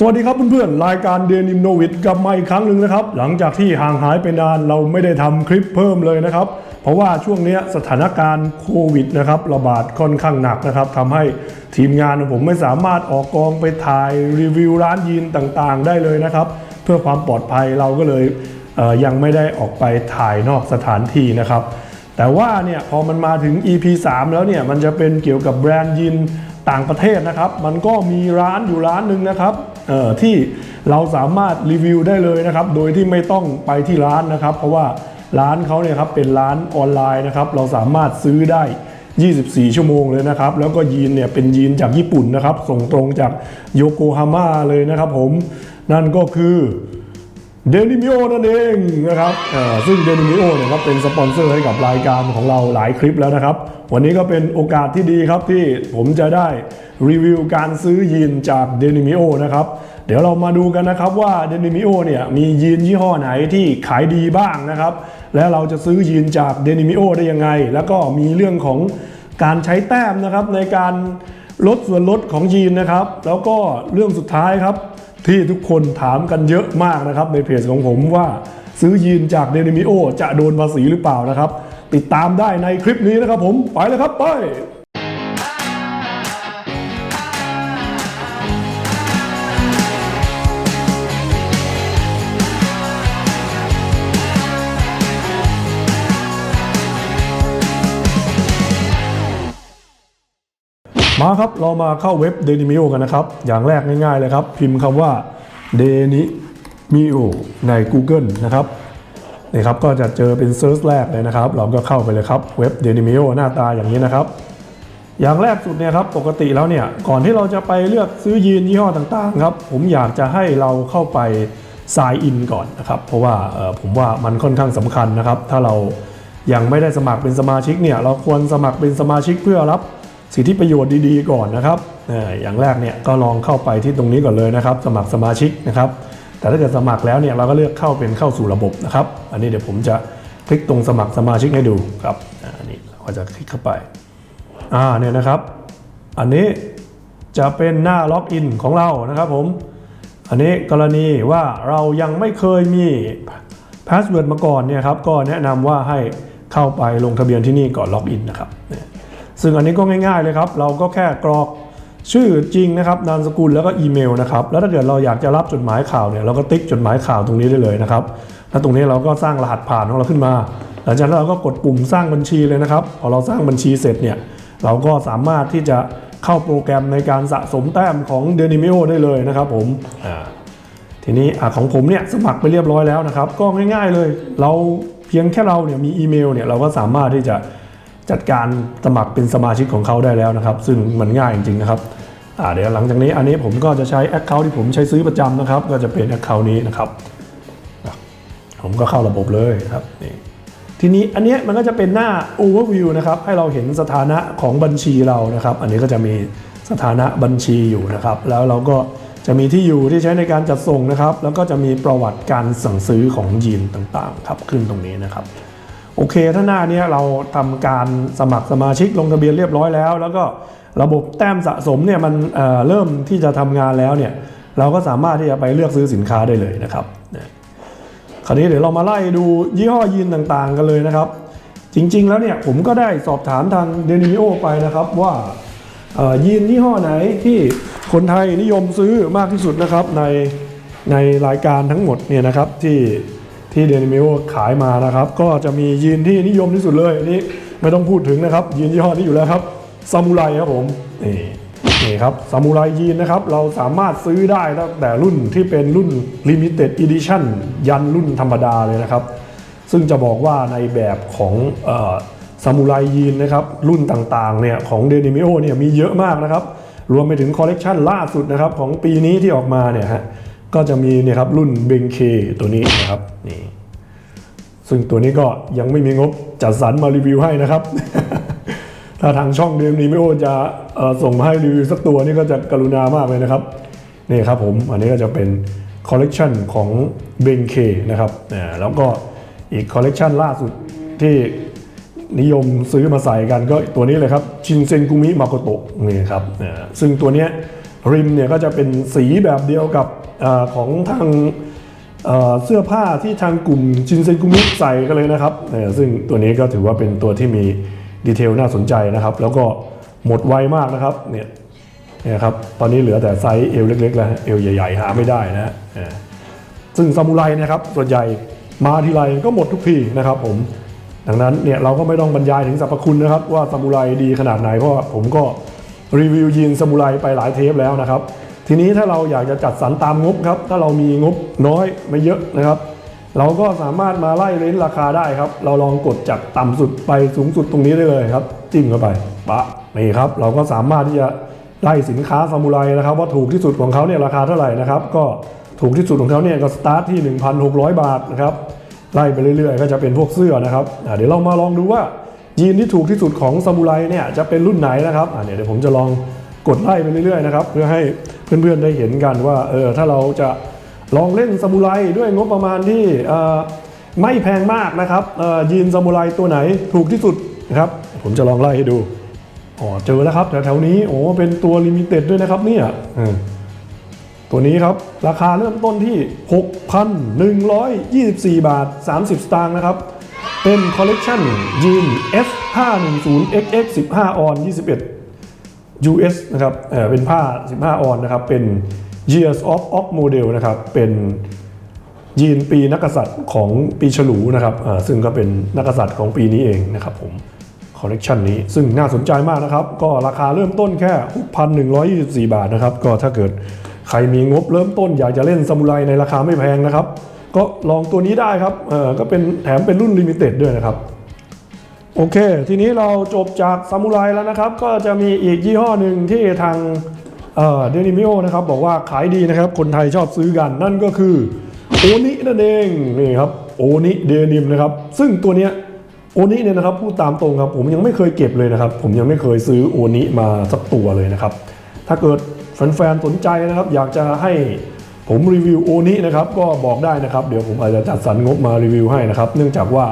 สวัสดีครับเพื่อนๆ รายการเดนิมโนวิดกลับมาอีกครั้งหนึ่งนะครับ หลังจากที่ห่างหายไปนานเราไม่ได้ทำคลิปเพิ่มเลยนะครับ เพราะว่าช่วงนี้สถานการณ์โควิดนะครับระบาดค่อนข้างหนักนะครับทำให้ทีมงานของผมไม่สามารถออกกองไปถ่ายรีวิวร้านยีนต่างๆ ได้เลยนะครับ เพื่อความปลอดภัยเราก็เลยเยังไม่ได้ออกไปถ่ายนอกสถานที่นะครับ แต่ว่าเนี่ยพอมันมาถึง EP 3 แล้วเนี่ยมันจะเป็นเกี่ยวกับแบรนด์ยินต่างประเทศนะครับ มันก็มีร้านอยู่ร้านหนึ่งนะครับ ที่เราสามารถรีวิวได้เลยนะครับ โดยที่ไม่ต้องไปที่ร้านนะครับ เพราะว่าร้านเขาเนี่ยครับเป็นร้านออนไลน์นะครับ เราสามารถซื้อได้ 24 ชั่วโมงเลยนะครับ แล้วก็ยีนเนี่ยเป็นยีนจากญี่ปุ่นนะครับ ส่งตรงจากโยโกฮาม่าเลยนะครับผม นั่นก็คือ เดนิมิโอนั่นเองนะครับซึ่งเดนิมิโอเนี่ยก็เป็นสปอนเซอร์ให้กับรายการของเราหลายคลิปแล้วนะครับ วันนี้ก็เป็นโอกาสที่ดีครับที่ผมจะได้รีวิวการซื้อยีนจากเดนิมิโอนะครับเดี๋ยวเรามาดูกันนะครับว่าเดนิมิโอเนี่ยมียีนยี่ห้อไหนที่ขายดีบ้างนะครับ และเราจะซื้อยีนจากเดนิมิโอได้ยังไง แล้วก็มีเรื่องของการใช้แต้มนะครับในการลดส่วนลดของยีนนะครับ แล้วก็เรื่องสุดท้ายครับ ที่ทุกคนถามกันเยอะมากนะครับในเพจของผมว่าซื้อยีนจากเดนิมิโอจะโดนภาษีหรือเปล่านะครับ ติดตามได้ในคลิปนี้นะครับผม ไปเลยครับ ไป มาครับ เรามาเข้าเว็บ d e n i m i o กันนะครับ อย่างแรกง่ายๆเลยครับ พิมพ์คำว่า d e n i m i o ใน Google นะครับนี่ครับก็จะเจอเป็นเซิร์ชแรกเลยนะครับ เราก็เข้าไปเลยครับเว็บ d e n i m i o หน้าตาอย่างนี้นะครับ อย่างแรกสุดเนี่ยครับปกติแล้วเนี่ยก่อนที่เราจะไปเลือกซื้อยีนยี่ห้อต่างๆครับผมอยากจะให้เราเข้าไป sign in ก่อนนะครับเพราะว่าผมว่ามันค่อนข้างสำคัญนะครับ ถ้าเรายังไม่ได้สมัครเป็นสมาชิกเนี่ยเราควรสมัครเป็นสมาชิกเพื่อรับ สิทธิประโยชน์ดีๆก่อนนะครับอย่างแรกเนี่ยก็ลองเข้าไปที่ตรงนี้ก่อนเลยนะครับ สมัครสมาชิกนะครับ แต่ถ้าเกิดสมัครแล้วเนี่ยเราก็เลือกเข้าเป็นเข้าสู่ระบบนะครับ อันนี้เดี๋ยวผมจะคลิกตรงสมัครสมาชิกให้ดูครับอันนี้เราก็จะคลิกเข้าไปอ่าเนี่ยนะครับ อันนี้จะเป็นหน้าล็อกอินของเรานะครับผมอันนี้กรณีว่าเรายังไม่เคยมีพาสเวิร์ดมาก่อนเนี่ยครับก็แนะนำว่าให้เข้าไปลงทะเบียนที่นี่ก่อนล็อกอินนะครับ ซึ่งอันนี้ก็ง่ายๆเลยครับ เราก็แค่กรอกชื่อจริงนะครับนามสกุลแล้วก็อีเมลนะครับแล้วถ้าเกิดเราอยากจะรับจดหมายข่าวเนี่ยเราก็ติ๊กจดหมายข่าวตรงนี้ได้เลยนะครับแล้วตรงนี้เราก็สร้างรหัสผ่านของเราขึ้นมา หลังจากนั้นเราก็กดปุ่มสร้างบัญชีเลยนะครับพอเราสร้างบัญชีเสร็จเนี่ยเราก็สามารถที่จะเข้าโปรแกรมในการสะสมแต้มของ d e n i m i o ได้เลยนะครับผมอ่าทีนี้อาของผมเนี่ยสมัครไปเรียบร้อยแล้วนะครับ ก็ง่าย ๆเลย เราเพียงแค่เราเนี่ยมีอีเมลเนี่ยเราก็สามารถที่จะ จัดการสมัครเป็นสมาชิกของเขาได้แล้วนะครับ ซึ่งมันง่ายจริงๆนะครับเดี๋ยวหลังจากนี้อันนี้ผมก็จะใช้ Account ที่ผมใช้ซื้อประจำนะครับ ก็จะเป็น Account นี้นะครับผมก็เข้าระบบเลยครับนี่ทีนี้อันนี้มันก็จะเป็นหน้า overview นะครับให้เราเห็นสถานะของบัญชีเรานะครับ อันนี้ก็จะมีสถานะบัญชีอยู่นะครับ แล้วเราก็จะมีที่อยู่ที่ใช้ในการจัดส่งนะครับ แล้วก็จะมีประวัติการสั่งซื้อของยีนต่างๆครับขึ้นตรงนี้นะครับ โอเคถ้าหน้าเนี้ยเราทำการสมัครสมาชิกลงทะเบียนเรียบร้อยแล้ว แล้วก็ระบบแต้มสะสมเนี่ยมันเเริ่มที่จะทำงานแล้วเนี่ยเราก็สามารถที่จะไปเลือกซื้อสินค้าได้เลยนะครับคราวนี้เดี๋ยวเรามาไล่ดูยี่ห้อยีนต่างๆ กันเลยนะครับ จริงๆแล้วเนี่ยผมก็ได้สอบถามทางเดนิมิโอไปนะครับว่ายีนยี่ห้อไหนที่คนไทยนิยมซื้อมากที่สุดนะครับในในรายการทั้งหมดเนี่ยนะครับที่ ที่เดนิมิโอขายมานะครับ ก็จะมียีนที่นิยมที่สุดเลยนนี้ไม่ต้องพูดถึงนะครับ ยีนยี่ห้อนี้อยู่แล้วครับซามูไรครับผมนี่นี่ครับซามูไรยีนนะครับ เราสามารถซื้อได้ตั้งแต่รุ่นที่เป็นรุ่น Limited Edition ยันรุ่นธรรมดาเลยนะครับ ซึ่งจะบอกว่าในแบบของซามูไรยีนนะครับ รุ่นต่างๆเนี่ยของเดนิมิโอเนี่ยมีเยอะมากนะครับ รวมไปถึงคอลเลกชันล่าสุดนะครับของปีนี้ที่ออกมาเนี่ยฮะ ก็จะมีเนี่ยครับรุ่นเบงเคตัวนี้นะครับนี่ซึ่งตัวนี้ก็ยังไม่มีงบจัดสรรมารีวิวให้นะครับ ถ้าทางช่องเดมนี้ไม่โอจะส่งมาให้รีวิวสักตัวนี่ก็จะกรุณามากเลยนะครับนี่ครับผมอันนี้ก็จะเป็นคอลเลกชันของเบงเคนะครับอ่าแล้วก็อีกคอลเลกชันล่าสุดที่นิยมซื้อมาใส่กันก็ตัวนี้เลยครับชินเซนกุมิมาโกโตะนี่ครับอ่าซึ่งตัวเนี้ย ริมเนี่ยก็จะเป็นสีแบบเดียวกับอของทางเสื้อผ้าที่ทางกลุ่มชินเซนกุมิใส่กันเลยนะครับ ซึ่งตัวนี้ก็ถือว่าเป็นตัวที่มีดีเทลน่าสนใจนะครับ แล้วก็หมดไวมากนะครับเนี่ยนี่ยครับตอนนี้เหลือแต่ไซส์เอวเล็กๆแล้วเอวใหญ่ๆ หาไม่ได้นะซึ่งซามูไรนะครับส่วนใหญ่มาทีไรก็หมดทุกทีนะครับผมดังนั้นเนี่ยเราก็ไม่ต้องบรรยายถึงสรรพคุณนะครับว่าซามูไรดีขนาดไหนเพราะผมก็ รีวิวยีนซามูไรไปหลายเทปแล้วนะครับ ทีนี้ถ้าเราอยากจะจัดสรรตามงบครับ ถ้าเรามีงบน้อยไม่เยอะนะครับ เราก็สามารถมาไล่เรนราคาได้ครับ เราลองกดจากต่ำสุดไปสูงสุดตรงนี้ได้เลยครับ จิ้มเข้าไปปะนี่ครับ เราก็สามารถที่จะไล่สินค้าซามูไรนะครับ ว่าถูกที่สุดของเขาเนี่ยราคาเท่าไหร่นะครับ ก็ถูกที่สุดของเขาเนี่ยก็สตาร์ทที่ 1,600 บาทนะครับไล่ไปเรื่อยๆ ก็จะเป็นพวกเสื้อนะครับเดี๋ยวเรามาลองดูว่า ยีนที่ถูกที่สุดของซามูไรเนี่ยจะเป็นรุ่นไหนนะครับอะเดี๋ยวเดี๋ยวผมจะลองกดไล่ไปเรื่อยๆนะครับเพื่อให้เพื่อนๆได้เห็นกันว่าเออถ้าเราจะลองเล่นซามูไรด้วยงบประมาณที่ไม่แพงมากนะครับยีนซามูไรตัวไหนถูกที่สุดนะครับผมจะลองไล่ให้ดูอ๋อเจอแล้วครับแถวๆนี้โอ้เป็นตัวลิมิเต็ดด้วยนะครับเนี่ยตัวนี้ครับราคาเริ่มต้นที่ 6,124 บาท 30 สตางค์นะครับ เป็นคอลเลกชันยีน S510XX 15 ออน 21 US นะครับเอ่อเป็นผ้า 15 ออนนะครับ เป็น Years of Ox Model นะครับ เป็นยีนปีนักกษัตริย์ของปีฉลูนะครับเอ่อซึ่งก็เป็นนักกษัตริย์ของปีนี้เองนะครับผม คอลเลกชันนี้ ซึ่งน่าสนใจมากนะครับ ก็ราคาเริ่มต้นแค่ 6,124 บาทนะครับ ก็ถ้าเกิดใครมีงบเริ่มต้นอยากจะเล่นซามูไรในราคาไม่แพงนะครับ ก็ลองตัวนี้ได้ครับเออก็เป็นแถมเป็นรุ่นลิมิเต็ดด้วยนะครับ โอเค ทีนี้เราจบจากซามูไรแล้วนะครับ ก็จะมีอีกยี่ห้อหนึ่งที่ทางเดนิมิโอนะครับบอกว่าขายดีนะครับ คนไทยชอบซื้อกันนั่นก็คือโอนินั่นเองนี่ครับโอนิเดนิมนะครับ ซึ่งตัวเนี้ยโอนิเนี่ยนะครับพูดตามตรงครับ ผมยังไม่เคยเก็บเลยนะครับ ผมยังไม่เคยซื้อโอนิมาสักตัวเลยนะครับ ถ้าเกิดแฟนๆสนใจนะครับ อยากจะให้ ผมรีวิวโอนินะครับก็บอกได้นะครับ เดี๋ยวผมอาจจะจัดสรรงบมารีวิวให้นะครับ เนื่องจากว่า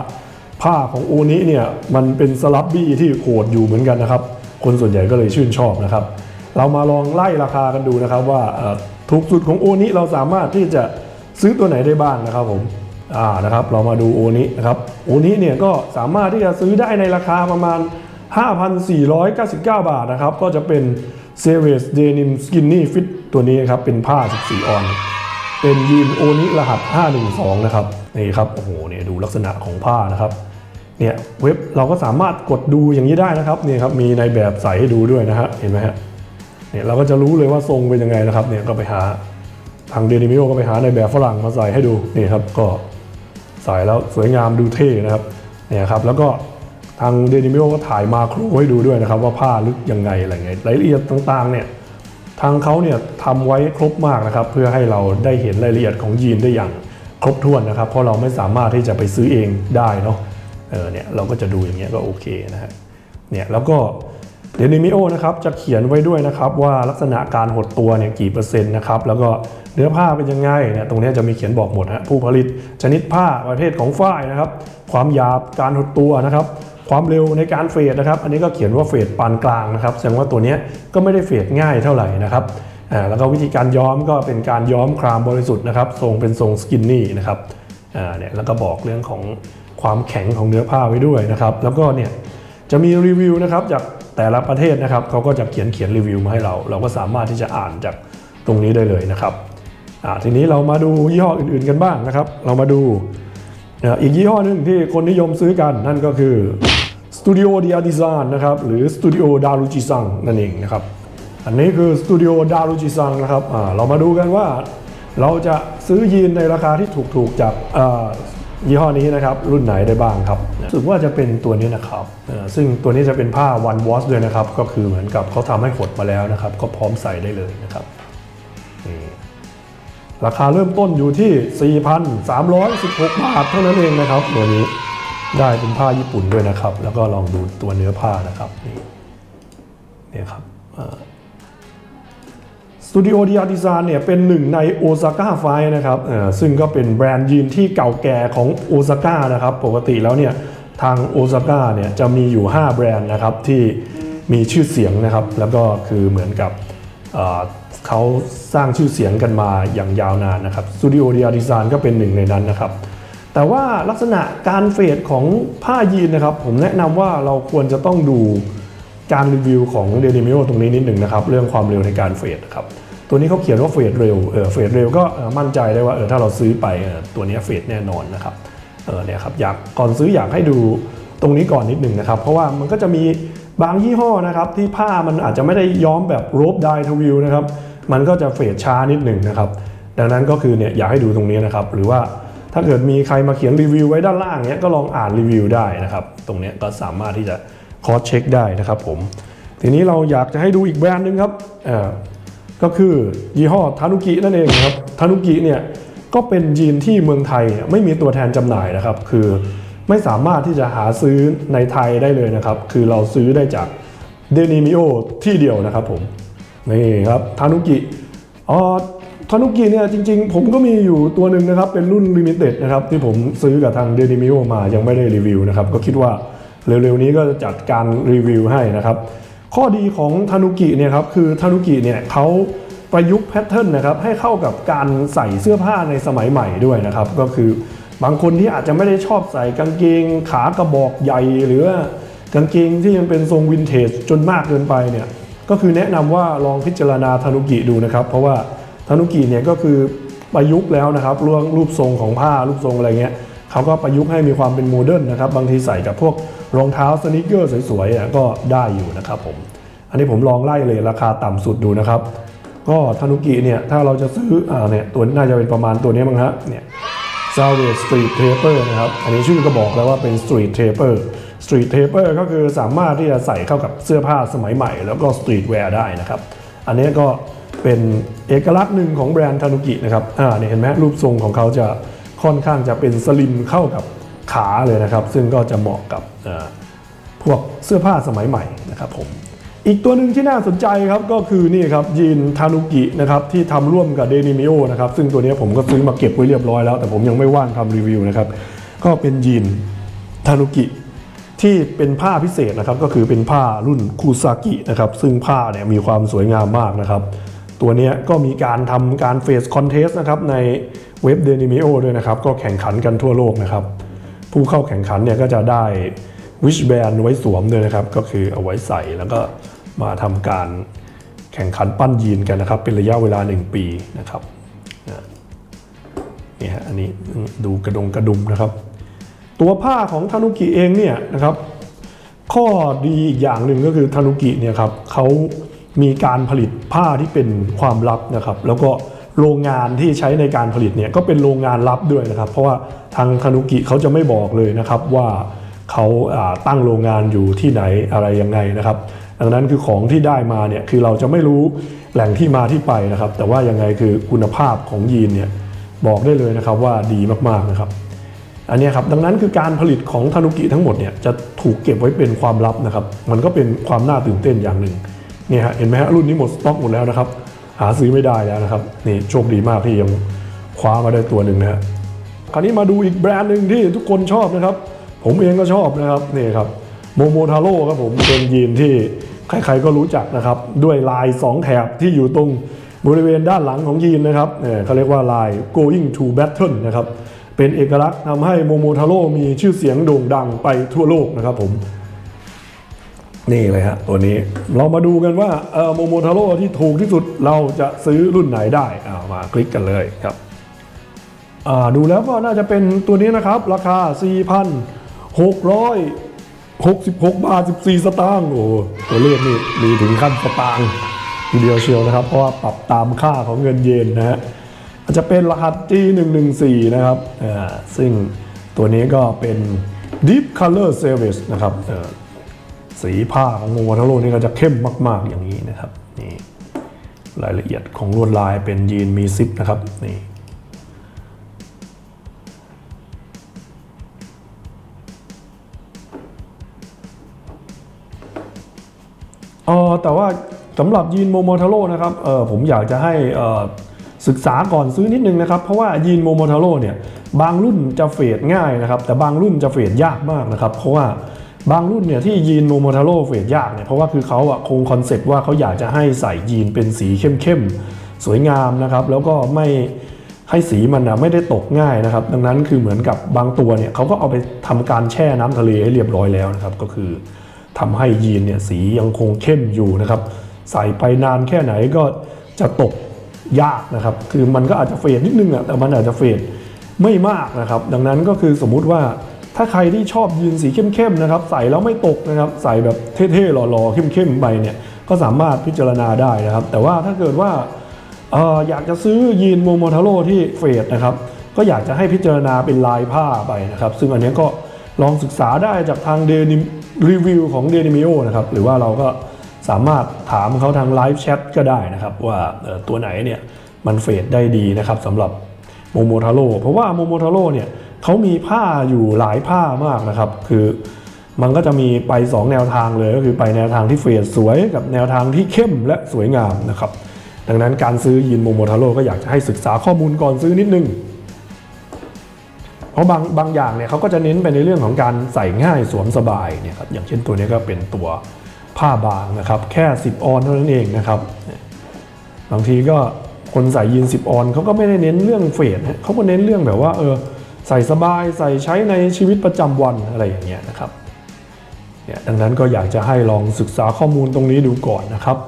ผ้าของโอนิเนี่ยมันเป็นสลับบี้ที่โหดอยู่เหมือนกันนะครับ คนส่วนใหญ่ก็เลยชื่นชอบนะครับ เรามาลองไล่ราคากันดูนะครับว่าถูกสุดของโอนิเราสามารถที่จะซื้อตัวไหนได้บ้างนะครับผมอ่านะครับเรามาดูโอนินะครับโอนิเนี่ยก็สามารถที่จะซื้อได้ในราคาประมาณ 5,499 บาทนะครับ ก็จะเป็น s e v a g e Denim Skinny Fit ตัวนี้ครับเป็นผ้า 14 ออน เป็นยีนโอนิรหัส 512 นะครับนี่ครับโอ้โหเนี่ยดูลักษณะของผ้านะครับเนี่ยเว็บเราก็สามารถกดดูอย่างนี้ได้นะครับเนี่ยครับมีในแบบใส่ให้ดูด้วยนะฮะเห็นไหมฮะเนี่ยเราก็จะรู้เลยว่าทรงเป็นยังไงนะครับเนี่ยก็ไปหาทางเดนิมิโอก็ไปหาในแบบฝรั่งมาใส่ให้ดูนี่ครับก็ใส่แล้วสวยงามดูเท่นะครับเนี่ยครับแล้วก็ทางเดนิมิโอก็ถ่ายมาครูให้ดูด้วยนะครับ ว่าผ้าลึกยังไงอะไรเงี้ยรายละเอียดต่างๆเนี่ย ทางเขาเนี่ยทำไว้ครบมากนะครับ เพื่อให้เราได้เห็นรายละเอียดของยีนได้อย่างครบถ้วนนะครับ เพราะเราไม่สามารถที่จะไปซื้อเองได้เนาะเออเนี่ยเราก็จะดูอย่างเงี้ยก็โอเคนะฮะเนี่ยแล้วก็เดนิมิโอนะครับจะเขียนไว้ด้วยนะครับว่าลักษณะการหดตัวเนี่ยกี่เปอร์เซ็นต์นะครับแล้วก็เนื้อผ้าเป็นยังไงเนี่ยตรงนี้จะมีเขียนบอกหมดฮะผู้ผลิตชนิดผ้าประเภทของฝ้ายนะครับ ความหยาบการหดตัวนะครับ ความเร็วในการเฟดนะครับ อันนี้ก็เขียนว่าเฟดปานกลางนะครับ แสดงว่าตัวนี้ก็ไม่ได้เฟดง่ายเท่าไหร่นะครับอ่าแล้วก็วิธีการย้อมก็เป็นการย้อมครามบริสุทธิ์นะครับทรงเป็นทรงสกินนี่นะครับอ่าเนี่ยแล้วก็บอกเรื่องของความแข็งของเนื้อผ้าไว้ด้วยนะครับ แล้วก็เนี่ยจะมีรีวิวนะครับจากแต่ละประเทศนะครับเขาก็จะเขียนเขียนรีวิวมาให้เรา เราก็สามารถที่จะอ่านจากตรงนี้ได้เลยนะครับอ่าทีนี้เรามาดูยี่ห้ออื่นๆกันบ้างนะครับ เรามาดู อีกยี่ห้อหนึ่งที่คนนิยมซื้อกันนั่นก็คือ Studio d i a d i z a n นะครับหรือ Studio Daruji San นั่นเองนะครับอันนี้คือ Studio Daruji San นะครับอ่าเรามาดูกันว่าเราจะซื้อยีนในราคาที่ถูกๆจากยี่ห้อนี้นะครับ รุ่นไหนได้บ้างครับรู้สึกว่าจะเป็นตัวนี้นะครับ ซึ่งตัวนี้จะเป็นผ้า one wash ด้วยนะครับ ก็คือเหมือนกับเขาทำให้หดมาแล้วนะครับ ก็พร้อมใส่ได้เลยนะครับ ราคาเริ่มต้นอยู่ที่ 4,316 บาทเท่านั้นเองนะครับตัวนี้ได้เป็นผ้าญี่ปุ่นด้วยนะครับ แล้วก็ลองดูตัวเนื้อผ้านะครับนี่เนี่ยครับสตูดิโอดีอาร์ดิซานเนี่ยเป็นหนึ่งในโอซาก้าไฟนะครับซึ่งก็เป็นแบรนด์ยีนที่เก่าแก่ของโอซาก้านะครับ ปกติแล้วเนี่ยทางโอซาก้าเนี่ยจะมีอยู่ 5 แบรนด์นะครับที่มีชื่อเสียงนะครับ แล้วก็คือเหมือนกับ เขาสร้างชื่อเสียงกันมาอย่างยาวนานนะครับสตูดิโอเดียดีไซน์ก็เป็นหนึ่งในนั้นนะครับ แต่ว่าลักษณะการเฟดของผ้ายีนนะครับ ผมแนะนำว่าเราควรจะต้องดูการรีวิวของเดนิมิโอตรงนี้นิดหนึ่งนะครับ เรื่องความเร็วในการเฟดครับตัวนี้เขาเขียนว่าเฟดเร็วเออเฟดเร็วก็มั่นใจได้ว่าเออถ้าเราซื้อไปเออตัวนี้เฟดแน่นอนนะครับเออเนี่ยครับอยากก่อนซื้ออยากให้ดูตรงนี้ก่อนนิดหนึ่งนะครับ เพราะว่ามันก็จะมีบางยี่ห้อนะครับที่ผ้ามันอาจจะไม่ได้ย้อมแบบโรบไดทวิลนะครับ มันก็จะเฟดช้านิดหนึ่งนะครับ ดังนั้นก็คือเนี่ยอยากให้ดูตรงนี้นะครับ หรือว่าถ้าเกิดมีใครมาเขียนรีวิวไว้ด้านล่างเนี้ยก็ลองอ่านรีวิวได้นะครับ ตรงนี้ก็สามารถที่จะคอสเช็คได้นะครับผม ทีนี้เราอยากจะให้ดูอีกแบรนด์หนึงครับอ่อก็คือยี่ห้อทานุกินั่นเองครับทานุกิเนี่ยก็เป็นยีนที่เมืองไทยไม่มีตัวแทนจำหน่ายนะครับ คือไม่สามารถที่จะหาซื้อในไทยได้เลยนะครับ คือเราซื้อได้จากเดนิมิโอที่เดียวนะครับผม นี่ครับทานุกิอ๋อทานุกิเนี่ยจริง ๆ ผมก็มีอยู่ตัวหนึ่งนะครับ เป็นรุ่นลิมิเต็ดนะครับ ที่ผมซื้อกับทางเดนิมิโอมายังไม่ได้รีวิวนะครับ ก็คิดว่าเร็วๆนี้ก็จะจัดการรีวิวให้นะครับ ข้อดีของทานุกิเนี่ยครับคือทานุกิเนี่ยเขาประยุกต์แพทเทิร์นนะครับให้เข้ากับการใส่เสื้อผ้าในสมัยใหม่ด้วยนะครับ ก็คือบางคนที่อาจจะไม่ได้ชอบใส่กางเกงขากระบอกใหญ่ หรือว่ากางเกงที่มันเป็นทรงวินเทจจนมากเกินไปเนี่ย ก็คือแนะนำว่าลองพิจารณาทานุกิดูนะครับ เพราะว่าทานุกิเนี่ยก็คือประยุกต์แล้วนะครับเรื่องรูปทรงของผ้ารูปทรงอะไรเงี้ยเขาก็ประยุกต์ให้มีความเป็นโมเดิร์นนะครับ บางทีใส่กับพวกรองเท้าสนิเกอร์สวยๆอะก็ได้อยู่นะครับผม อันนี้ผมลองไล่เลยราคาต่ำสุดดูนะครับ ก็ทานุกิเนี่ยถ้าเราจะซื้ออ่าเนี่ยตัวน่าจะเป็นประมาณตัวนี้มั้งฮะเนี่ย s a l v a g e Street Taper นะครับ อันนี้ชื่อก็บอกแล้วว่าเป็น Street Taper Street Taper ก็คือสามารถที่จะใส่เข้ากับเสื้อผ้าสมัยใหม่ แล้วก็ Street Wear ได้นะครับ อันนี้ก็เป็นเอกลักษณ์หนึ่งของแบรนด์ทานุกินะครับ อ่าเนี่เห็นไหมรูปทรงของเขาจะค่อนข้างจะเป็นสลิมเข้ากับขาเลยนะครับ ซึ่งก็จะเหมาะกับพวกเสื้อผ้าสมัยใหม่นะครับผม อีกตัวหนึ่งที่น่าสนใจครับก็คือนี่ครับยีนทานุกินะครับที่ทำร่วมกับเดนิมิโอนะครับซึ่งตัวนี้ผมก็ซื้อมาเก็บไว้เรียบร้อยแล้ว แต่ผมยังไม่ว่างทำรีวิวนะครับ ก็เป็นยีนทานุกิ ที่เป็นผ้าพิเศษนะครับก็คือเป็นผ้ารุ่นคูซากินะครับซึ่งผ้าเนี่ยมีความสวยงามมากนะครับ ตัวนี้ก็มีการทำการเฟสคอนเทสนะครับในเว็บเดนิมิโอด้วยนะครับ ก็แข่งขันกันทั่วโลกนะครับ ผู้เข้าแข่งขันเนี่ยก็จะได้วิชแบนไว้สวมด้วยนะครับ ก็คือเอาไว้ใส่แล้วก็มาทำการแข่งขันปั้นยีนกันนะครับ เป็นระยะเวลา 1 ปีนะครับนี่ฮะอันนี้ดูกระดงกระดุมนะครับ ตัวผ้าของทานุกิเองเนี่ยนะครับ ข้อดีอีกอย่างหนึ่งก็คือทานุกิเนี่ยครับเขามีการผลิตผ้าที่เป็นความลับนะครับ แล้วก็โรงงานที่ใช้ในการผลิตเนี่ยก็เป็นโรงงานลับด้วยนะครับ เพราะว่าทางทานุกิเขาจะไม่บอกเลยนะครับว่าเขาาตั้งโรงงานอยู่ที่ไหนอะไรยังไงนะครับ ดังนั้นคือของที่ได้มาเนี่ยคือเราจะไม่รู้แหล่งที่มาที่ไปนะครับ แต่ว่ายังไงคือคุณภาพของยีนเนี่ยบอกได้เลยนะครับว่าดีมากๆนะครับ อันนี้ครับดังนั้นคือการผลิตของทานุกิทั้งหมดเนี่ยจะถูกเก็บไว้เป็นความลับนะครับ มันก็เป็นความน่าตื่นเต้นอย่างหนึ่งเนี่ยฮะเห็นไหมฮะรุ่นนี้หมดสต็อกหมดแล้วนะครับ หาซื้อไม่ได้แล้วนะครับนี่โชคดีมากที่ยังคว้ามาได้ตัวหนึ่งนะฮะคราวนี้มาดูอีกแบรนด์หนึ่งที่ทุกคนชอบนะครับ ผมเองก็ชอบนะครับนี่ครับโมโมทาโร่ครับผมเป็นยีนที่ใครๆก็รู้จักนะครับด้วยลาย 2 แถบที่อยู่ตรงบริเวณด้านหลังของยีนนะครับเนี่ยเขาเรียกว่าลาย going to battle นะครับ เป็นเอกลักษณ์ทำให้โมโมทาโร่มีชื่อเสียงโด่งดังไปทั่วโลกนะครับผมนี่เลยฮะตัวนี้เรามาดูกันว่าเออโมโมทาโร่ที่ถูกที่สุดเราจะซื้อรุ่นไหนได้อ่ามาคลิกกันเลยครับอ่าดูแล้วก็น่าจะเป็นตัวนี้นะครับ ราคา 4,666 บาท 14 สตางค์โอ้ตัวเลขนี่มีถึงขั้นสตางค์ทีเดียวเชียวนะครับ เพราะว่าปรับตามค่าของเงินเยนนะฮะ จะเป็นรหัส G114 นะครับอ่าซึ่งตัวนี้ก็เป็น Deep Color Service นะครับเอ่อสีผ้าของโมโมทาโร่นี่ก็จะเข้มมาก ๆ อย่างนี้นะครับนี่รายละเอียดของลวดลายเป็นยีนมีซิปนะครับนี่เออแต่ว่าสำหรับยีนโมโมทาโร่นะครับเออผมอยากจะให้เอ่อ ศึกษาก่อนซื้อนิดนึงนะครับ เพราะว่ายีนโมโมทาโร่เนี่ยบางรุ่นจะเฟดง่ายนะครับ แต่บางรุ่นจะเฟดยากมากนะครับ เพราะว่าบางรุ่นเนี่ยที่ยีนโมโมทาโร่เฟดยากเนี่ยเพราะว่าคือเขาอะคงคอนเซ็ปต์ว่าเขาอยากจะให้ใส่ยีนเป็นสีเข้มๆสวยงามนะครับ แล้วก็ไม่ให้สีมันนะไม่ได้ตกง่ายนะครับ ดังนั้นคือเหมือนกับบางตัวเนี่ยเขาก็เอาไปทำการแช่น้ำทะเลให้เรียบร้อยแล้วนะครับ ก็คือทำให้ยีนเนี่ยสียังคงเข้มอยู่นะครับ ใส่ไปนานแค่ไหนก็จะตก ยากนะครับ คือมันก็อาจจะเฟดนิดนึงอะแต่มันอาจจะเฟดไม่มากนะครับ ดังนั้นก็คือสมมุติว่าถ้าใครที่ชอบยีนสีเข้มๆนะครับ ใส่แล้วไม่ตกนะครับ ใส่แบบเท่ๆหล่อๆเข้มๆไปเนี่ยก็สามารถพิจารณาได้นะครับ แต่ว่าถ้าเกิดว่าอออยากจะซื้อยีนโมโมทาโร่ที่เฟดนะครับ ก็อยากจะให้พิจารณาเป็นลายผ้าไปนะครับ ซึ่งอันนี้ก็ลองศึกษาได้จากทางเดนิรีวิวของเดนิมิโอนะครับ หรือว่าเราก็ สามารถถามเขาทางไลฟ์แชทก็ได้นะครับ ว่าตัวไหนเนี่ยมันเฟดได้ดีนะครับสำหรับโมโมทาโร่เพราะว่าโมโมทาโร่เนี่ยเขามีผ้าอยู่หลายผ้ามากนะครับ คือมันก็จะมีไป 2 แนวทางเลยก็คือไปแนวทางที่เฟดสวยกับแนวทางที่เข้มและสวยงามนะครับ ดังนั้นการซื้อยีนโมโมทาโร่ก็อยากจะให้ศึกษาข้อมูลก่อนซื้อนิดนึง เพราะบางบางอย่างเนี่ยเขาก็จะเน้นไปในเรื่องของการใส่ง่ายสวมสบายเนี่ยครับอย่างเช่นตัวนี้ก็เป็นตัว ผ้าบางนะครับ แค่ 10 ออนเท่านั้นเองนะครับบางทีก็คนใส่ยีน10 ออนเขาก็ไม่ได้เน้นเรื่องเฟดเขาก็เน้นเรื่องแบบว่าเออใส่สบายใส่ใช้ในชีวิตประจำวันอะไรอย่างเงี้ยนะครับเนี่ยดังนั้นก็อยากจะให้ลองศึกษาข้อมูลตรงนี้ดูก่อนนะครับ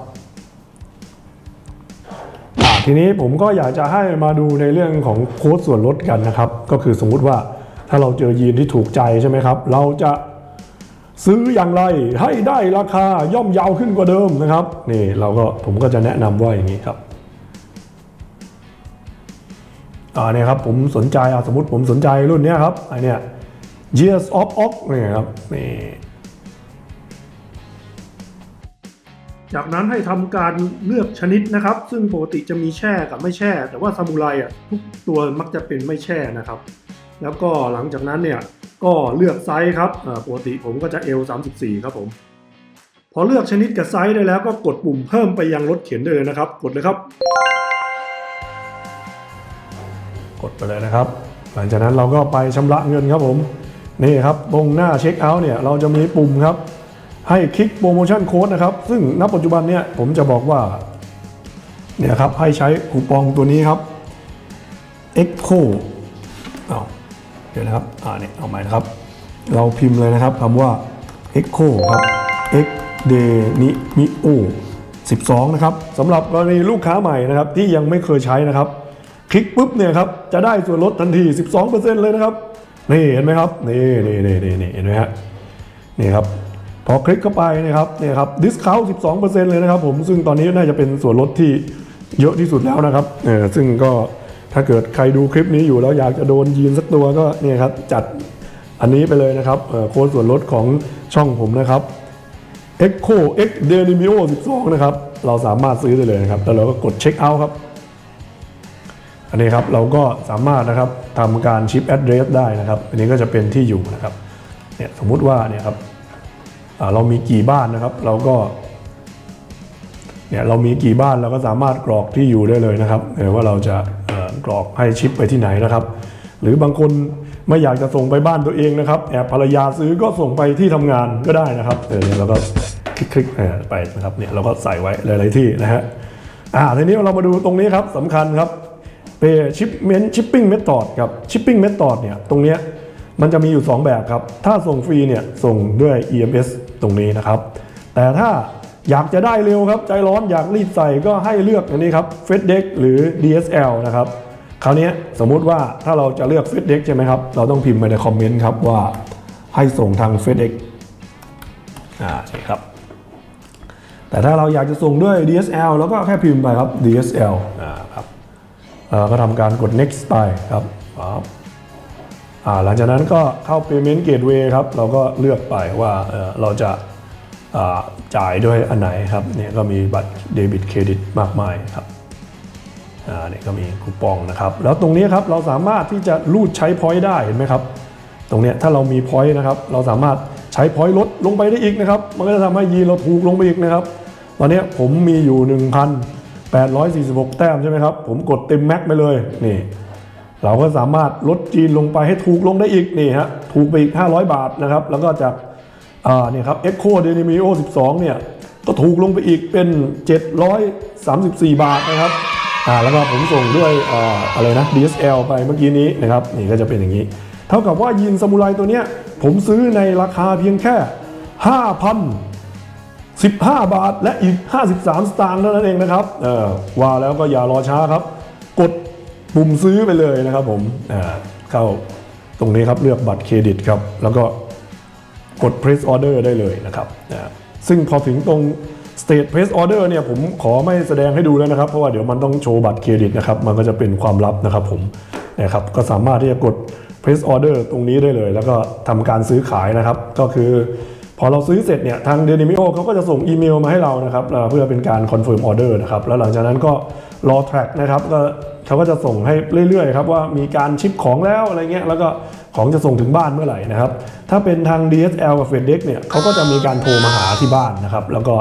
ทีนี้ผมก็อยากจะให้มาดูในเรื่องของโค้ดส่วนลดกันนะครับ ก็คือสมมุติว่าถ้าเราเจอยีนที่ถูกใจใช่ไหมครับ เราจะ ซื้ออย่างไรให้ได้ราคาย่อมยาวขึ้นกว่าเดิมนะครับนี่เราก็ผมก็จะแนะนำว่าอย่างนี้ครับอ่าเนี่ยครับผมสนใจอะสมมติผมสนใจรุ่นเนี้ยครับไอเนี้ย Years of Ox เนี่ยครับนี่จากนั้นให้ทำการเลือกชนิดนะครับ ซึ่งปกติจะมีแช่กับไม่แช่ แต่ว่าซามูไรอะทุกตัวมักจะเป็นไม่แช่นะครับ แล้วก็หลังจากนั้นเนี่ย ก็เลือกไซส์ครับปกติผมก็จะ L 34ครับผมพอเลือกชนิดกับไซส์ได้แล้วก็กดปุ่มเพิ่มไปยังรถเข็นได้เลยนะครับ กดเลยครับ กดไปเลยนะครับ หลังจากนั้นเราก็ไปชำระเงินครับผมนี่ครับตรงหน้าเช็คเอาท์เนี่ยเราจะมีปุ่มครับ ให้คลิกโปรโมชั่นโค้ดนะครับ ซึ่งณปัจจุบันเนี่ยผมจะบอกว่าเนี่ยครับให้ใช้คูปองตัวนี้ครับ Echo เอาเดี๋ยวนะครับ อ่าเนี่ยเอาใหม่นะครับ เราพิมพ์เลยนะครับคำว่า Echo ครับ X d e n i m i o 12 นะครับสำหรับกรณีลูกค้าใหม่นะครับที่ยังไม่เคยใช้นะครับ คลิกปุ๊บเนี่ยครับจะได้ส่วนลดทันที 12%เลยนะครับ นี่เห็นไหมครับนี่นี่นี่นี่นี่เห็นไหมฮะ นี่ครับพอคลิกเข้าไปนะครับเนี่ยครับดิสคาว12%เลยนะครับผมซึ่งตอนนี้น่าจะเป็นส่วนลดที่เยอะที่สุดแล้วนะครับเออซึ่งก็ ถ้าเกิดใครดูคลิปนี้อยู่แล้วอยากจะโดนยีนสักตัวก็เนี่ยครับจัดอันนี้ไปเลยนะครับโค้ดส่วนลดของช่องผมนะครับ Echo X d e n i m i o 12 นะครับ เราสามารถซื้อได้เลยนะครับ แล้วเราก็กดเช็คเอาท์ครับ อันนี้ครับเราก็สามารถนะครับทำการชิปแอดเดรสได้นะครับ อันนี้ก็จะเป็นที่อยู่นะครับเนี่ยสมมุติว่าเนี่ยครับอ่าเรามีกี่บ้านนะครับ เราก็เนี่ยเรามีกี่บ้านเราก็สามารถกรอกที่อยู่ได้เลยนะครับว่าเราจะเกรอกให้ชิปไปที่ไหนนะครับ หรือบางคนไม่อยากจะส่งไปบ้านตัวเองนะครับแอบภรรยาซื้อก็ส่งไปที่ทำงานก็ได้นะครับเออเนี่ยเราก็คลิกๆไปนะครับเนี่ยเราก็ใส่ไว้หลาย ๆ ที่นะฮะอ่าทีนี้เรามาดูตรงนี้ครับสำคัญครับเปชิปเมนชิปปิ้งเมธอดครับชิปปิ้งเมธอดเนี่ยตรงเนี้ยมันจะมีอยู่ 2 แบบครับ ถ้าส่งฟรีเนี่ยส่งด้วย EMS ตรงนี้นะครับ แต่ถ้าอยากจะได้เร็วครับ ใจร้อนอยากรีบใส่ก็ให้เลือกอันนี้ครับ FedEx หรือ DSL นะครับ คราวนี้สมมุติว่าถ้าเราจะเลือก FedEx ใช่ไหมครับ เราต้องพิมพ์ไปในคอมเมนต์ครับว่าให้ส่งทาง FedEx อ่าใช่ครับ แต่ถ้าเราอยากจะส่งด้วย DSL แล้วก็แค่พิมพ์ไปครับ DSL อ่าครับเอ่อก็ทำการกด next ไปครับครับอ่าหลังจากนั้นก็เข้า payment gateway ครับ เราก็เลือกไปว่าเอ่อเราจะอ่าจ่ายด้วยอันไหนครับเนี่ยก็มีบัตรเดบิตเครดิตมากมายครับ เนี่ยก็มีคูปองนะครับ แล้วตรงนี้ครับเราสามารถที่จะรูดใช้ point ได้เห็นไหมครับ ตรงเนี้ยถ้าเรามี point นะครับ เราสามารถใช้ point ลดลงไปได้อีกนะครับ มันก็จะทำให้ยีนเราถูกลงไปอีกนะครับ ตอนนี้ผมมีอยู่ 1,846 แต้มใช่ไหมครับ ผมกดเต็มแม็กไปเลยนี่เราก็สามารถลดจีนลงไปให้ถูกลงได้อีกนี่ฮะถูกไปอีก 500 บาทนะครับ แล้วก็จากอ่าเนี่ยครับ Echo d e n i m i o 12เนี่ยก็ถูกลงไปอีกเป็น 734 บาทนะครับ อ่าแล้วก็ผมส่งด้วยอ่าอะไรนะ DSL ไปเมื่อกี้นี้นะครับนี่ก็จะเป็นอย่างนี้ เท่ากับว่ายีนซามูไรตัวเนี้ยผมซื้อในราคาเพียงแค่5,000 15 บาทและอีก 53 สตางค์เท่านั้นเองนะครับเออว่าแล้วก็อย่ารอช้าครับ กดปุ่มซื้อไปเลยนะครับผมอ่าเข้าตรงนี้ครับเลือกบัตรเครดิตครับ แล้วก็กด press order ได้เลยนะครับซึ่งพอถึงตรง state press order เนี่ยผมขอไม่แสดงให้ดูแล้วนะครับ เพราะว่าเดี๋ยวมันต้องโชว์บัตรเครดิตนะครับ มันก็จะเป็นความลับนะครับผมนะครับก็สามารถที่จะกด press order ตรงนี้ได้เลย แล้วก็ทำการซื้อขายนะครับ ก็คือพอเราซื้อเสร็จเนี่ยทางเดนิมิโอเขาก็จะส่งอีเมลมาให้เรานะครับเอ่อเพื่อเป็นการคอนเฟิร์มออเดอร์นะครับแล้วหลังจากนั้นก็รอ track นะครับก็เขาก็จะส่งให้เรื่อยๆครับว่ามีการชิปของแล้วอะไรเงี้ยแล้วก็ของจะส่งถึงบ้านเมื่อไหร่นะครับถ้าเป็นทาง DSL กับ FedEx เนี่ยเขาก็จะมีการโทรมาหาที่บ้านนะครับแล้วก็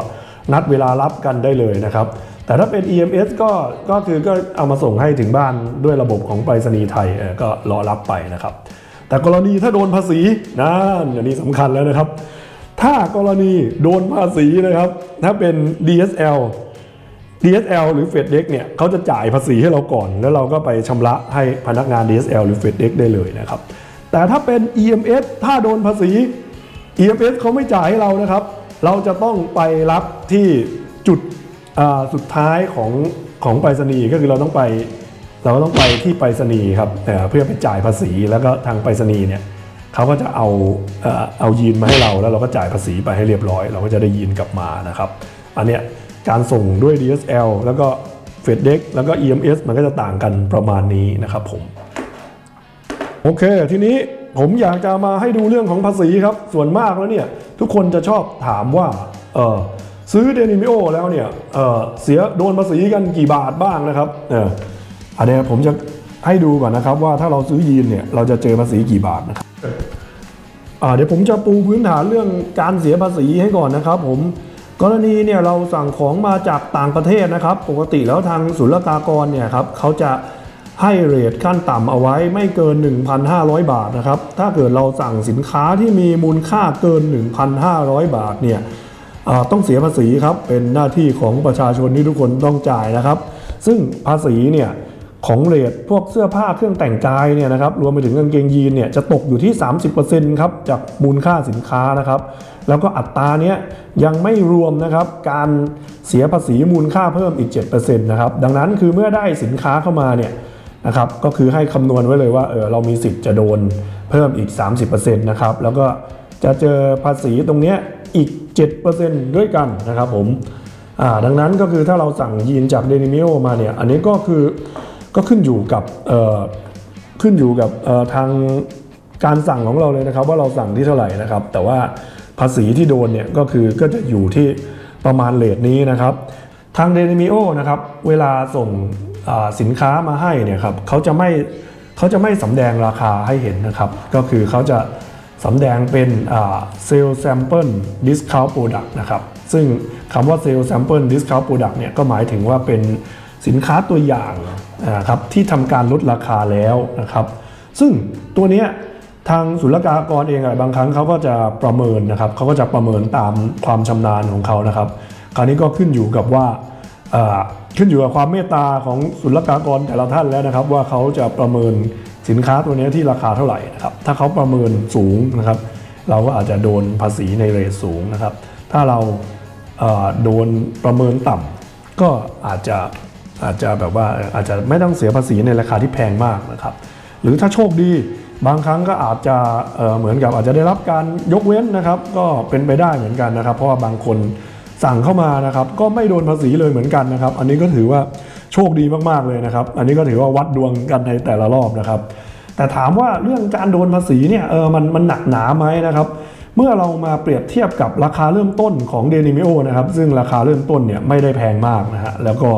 นัดเวลารับกันได้เลยนะครับ แต่ถ้าเป็น EMS ก็ก็คือก็เอามาส่งให้ถึงบ้านด้วยระบบของไปรษณีย์ไทยก็รอรับไปนะครับ แต่กรณีถ้าโดนภาษีนั่นอันนี้สำคัญแล้วนะครับ ถ้ากรณีโดนภาษีนะครับ ถ้าเป็น DSL DSL หรือ FedEx เนี่ยเขาจะจ่ายภาษีให้เราก่อน แล้วเราก็ไปชำระให้พนักงาน DSL หรือ FedEx ได้เลยนะครับ แต่ถ้าเป็น EMS ถ้าโดนภาษี EMS เขาไม่จ่ายให้เรานะครับ เราจะต้องไปรับที่จุดสุดท้ายของของไปรษณีย์ก็คือเราต้องไปเราก็ต้องไปที่ไปรษณีย์ครับเพื่อไปจ่ายภาษีแล้วก็ทางไปรษณีย์เนี่ยเขาก็จะเอาเอ่อเอายีนมาให้เราแล้วเราก็จ่ายภาษีไปให้เรียบร้อย เราก็จะได้ยีนกลับมานะครับ อันเนี้ยการส่งด้วย DSL แล้วก็ FedEx แล้วก็ EMS มันก็จะต่างกันประมาณนี้นะครับผม โอเค ทีนี้ ผมอยากจะมาให้ดูเรื่องของภาษีครับ ส่วนมากแล้วเนี่ย ทุกคนจะชอบถามว่า เออซื้อเดนิมิโอแล้วเนี่ยเออเสียโดนภาษีกันกี่บาทบ้างนะครับเอออันเนี้ยผมจะให้ดูก่อนนะครับว่าถ้าเราซื้อยีนเนี่ยเราจะเจอภาษีกี่บาทนะครับเดี๋ยวผมจะปูพื้นฐานเรื่องการเสียภาษีให้ก่อนนะครับผมกรณีเนี่ยเราสั่งของมาจากต่างประเทศนะครับ ปกติแล้วทางศุลกากรเนี่ยครับเขาจะ ให้เรทขั้นต่ำเอาไว้ไม่เกิน 1,500 บาทนะครับ ถ้าเกิดเราสั่งสินค้าที่มีมูลค่าเกิน 1,500 บาทเนี่ยต้องเสียภาษีครับ เป็นหน้าที่ของประชาชนที่ทุกคนต้องจ่ายนะครับ ซึ่งภาษีเนี่ยของเรทพวกเสื้อผ้าเครื่องแต่งกายเนี่ยนะครับรวมไปถึงกางเกงยีนเนี่ยจะตกอยู่ที่ 30%ครับจากมูลค่าสินค้านะครับ แล้วก็อัตราเนี้ยยังไม่รวมนะครับการเสียภาษีมูลค่าเพิ่มอีก 7%นะครับดังนั้นคือเมื่อได้สินค้าเข้ามาเนี่ย นะครับก็คือให้คำนวณไว้เลยว่าเออเรามีสิทธิ์จะโดนเพิ่มอีก 30%นะครับแล้วก็จะเจอภาษีตรงเนี้ยอีก 7%ด้วยกันนะครับผมอ่าดังนั้นก็คือถ้าเราสั่งยีนจากเดนิมิโอมาเนี่ยอันนี้ก็คือก็ขึ้นอยู่กับเอ่อขึ้นอยู่กับเอ่อทางการสั่งของเราเลยนะครับ ว่าเราสั่งที่เท่าไหร่นะครับ แต่ว่าภาษีที่โดนเนี่ยก็คือก็จะอยู่ที่ประมาณเลทนี้นะครับ ทางเดนิมิโอนะครับเวลาส่ง สินค้ามาให้เนี่ยครับเขาจะไม่เขาจะไม่สำแดงราคาให้เห็นนะครับ ก็คือเขาจะสำแดงเป็นเซลล์แซมเปิลดิสคาวโปรดักต์นะครับ ซึ่งคำว่าเซลล์แซมเปิลดิสคาวโปรดักต์เนี่ยก็หมายถึงว่าเป็นสินค้าตัวอย่างนะครับที่ทำการลดราคาแล้วนะครับ ซึ่งตัวเนี้ยทางศุลกากรเองอะบางครั้งเขาก็จะประเมินนะครับเขาก็จะประเมินตามความชำนาญของเขานะครับ คราวนี้ก็ขึ้นอยู่กับว่า ขึ้นอยู่กับความเมตตาของศุลกากรแต่ละท่านแล้วนะครับ ว่าเขาจะประเมินสินค้าตัวนี้ที่ราคาเท่าไหร่นะครับถ้าเขาประเมินสูงนะครับ เราก็อาจจะโดนภาษีในเรทสูงนะครับ ถ้าเราโดนประเมินต่ำก็อาจจะอาจจะแบบว่าอาจจะไม่ต้องเสียภาษีในราคาที่แพงมากนะครับ หรือถ้าโชคดีบางครั้งก็อาจจะเเหมือนกับอาจจะได้รับการยกเว้นนะครับ ก็เป็นไปได้เหมือนกันนะครับ เพราะว่าบางคน สั่งเข้ามานะครับก็ไม่โดนภาษีเลยเหมือนกันนะครับ อันนี้ก็ถือว่าโชคดีมากๆเลยนะครับ อันนี้ก็ถือว่าวัดดวงกันในแต่ละรอบนะครับ แต่ถามว่าเรื่องการโดนภาษีเนี่ยเออมันมันหนักหนาไหมนะครับเมื่อเรามาเปรียบเทียบกับราคาเริ่มต้นของเดนิมิโอนะครับซึ่งราคาเริ่มต้นเนี่ยไม่ได้แพงมากนะฮะแล้วก็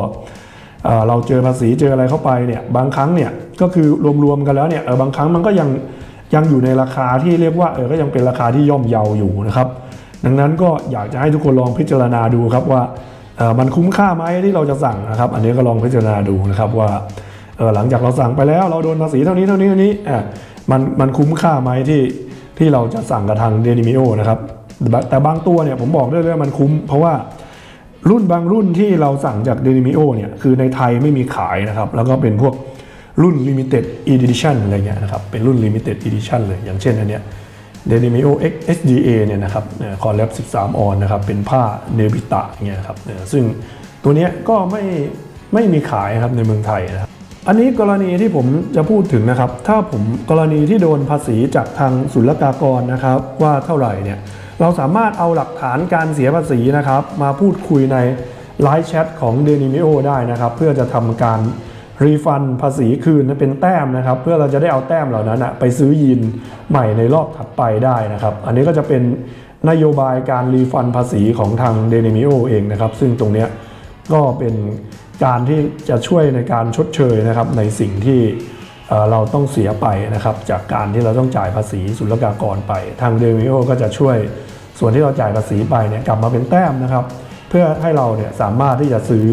เอ่อเราเจอภาษีเจออะไรเข้าไปเนี่ยบางครั้งเนี่ยก็คือรวมๆกันแล้วเนี่ยเออบางครั้งมันก็ยังยังอยู่ในราคาที่เรียกว่าเออก็ยังเป็นราคาที่ย่อมเยาอยู่นะครับ ดังนั้นก็อยากจะให้ทุกคนลองพิจารณาดูครับว่ามันคุ้มค่าไหมที่เราจะสั่งนะครับ อันนี้ก็ลองพิจารณาดูนะครับว่าหลังจากเราสั่งไปแล้วเราโดนภาษีเท่านี้เท่านี้เท่านี้อะมันมันคุ้มค่าไหมที่ที่เราจะสั่งกับทางเดนิมิโอนะครับแต่แต่บางตัวเนี่ยผมบอกได้เลยว่ามันคุ้ม เพราะว่ารุ่นบางรุ่นที่เราสั่งจากเดนิมิโอเนี่ยคือในไทยไม่มีขายนะครับ แล้วก็เป็นพวกรุ่น Limited Edition อะไรเงี้ยนะครับ เป็นรุ่น Limited Edition เลย อย่างเช่นอันเนี้ย d e n i m i o X SDA เนี่ยนะครับคอลแลบ13 ออนนะครับเป็นผ้าเนบิตะเงี้ยครับซึ่งตัวเนี้ยก็ไม่ไม่มีขายครับในเมืองไทยนะครับอันนี้กรณีที่ผมจะพูดถึงนะครับ ถ้าผมกรณีที่โดนภาษีจากทางศุลกากรนะครับ ว่าเท่าไหร่เนี่ยเราสามารถเอาหลักฐานการเสียภาษีนะครับ มาพูดคุยในไลฟ์แชทของ d e n i m i o ได้นะครับ เพื่อจะทำการ รีฟันภาษีคืนเป็นแต้มนะครับ เพื่อเราจะได้เอาแต้มเหล่านั้นนะไปซื้อยีนใหม่ในรอบถัดไปได้นะครับ อันนี้ก็จะเป็นนโยบายการรีฟันภาษีของทาง d e n i m i o เองนะครับ ซึ่งตรงนี้ก็เป็นการที่จะช่วยในการชดเชยนะครับในสิ่งที่เราต้องเสียไปนะครับ จากการที่เราต้องจ่ายภาษีศุลกากรไป ทางเดนมิโอก็จะช่วยส่วนที่เราจ่ายภาษีไปเนี่ยกลับมาเป็นแต้มนะครับ เพื่อให้เราเนี่ยสามารถที่จะซื้อ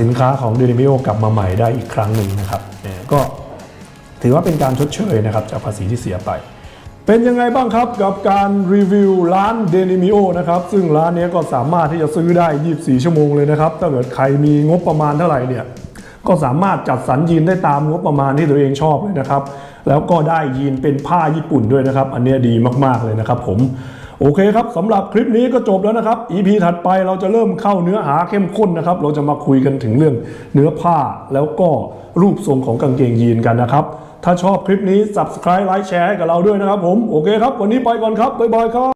สินค้าของเดมิโอกลับมาใหม่ได้อีกครั้งหนึ่งนะครับเนี่ยก็ถือว่าเป็นการชดเชยนะครับจากภาษีที่เสียไป เป็นยังไงบ้างครับกับการรีวิวร้านเดนิมิโอนะครับซึ่งร้านนี้ก็สามารถที่จะซื้อได้ 24 ชั่วโมงเลยนะครับ ถ้าเกิดใครมีงบประมาณเท่าไหร่เนี่ยก็สามารถจัดสรรยีนได้ตามงบประมาณที่ตัวเองชอบเลยนะครับ แล้วก็ได้ยีนเป็นผ้าญี่ปุ่นด้วยนะครับ อันเนี้ยดีมากๆเลยนะครับผม โอเคครับสำหรับคลิปนี้ก็จบแล้วนะครับ EP ถัดไปเราจะเริ่มเข้าเนื้อหาเข้มข้นนะครับ เราจะมาคุยกันถึงเรื่องเนื้อผ้าแล้วก็รูปทรงของกางเกงยีนกันนะครับ ถ้าชอบคลิปนี้ subscribe ไลค์แชร์ให้กับเราด้วยนะครับผม โอเคครับ วันนี้ไปก่อนครับ บ๊ายบายครับ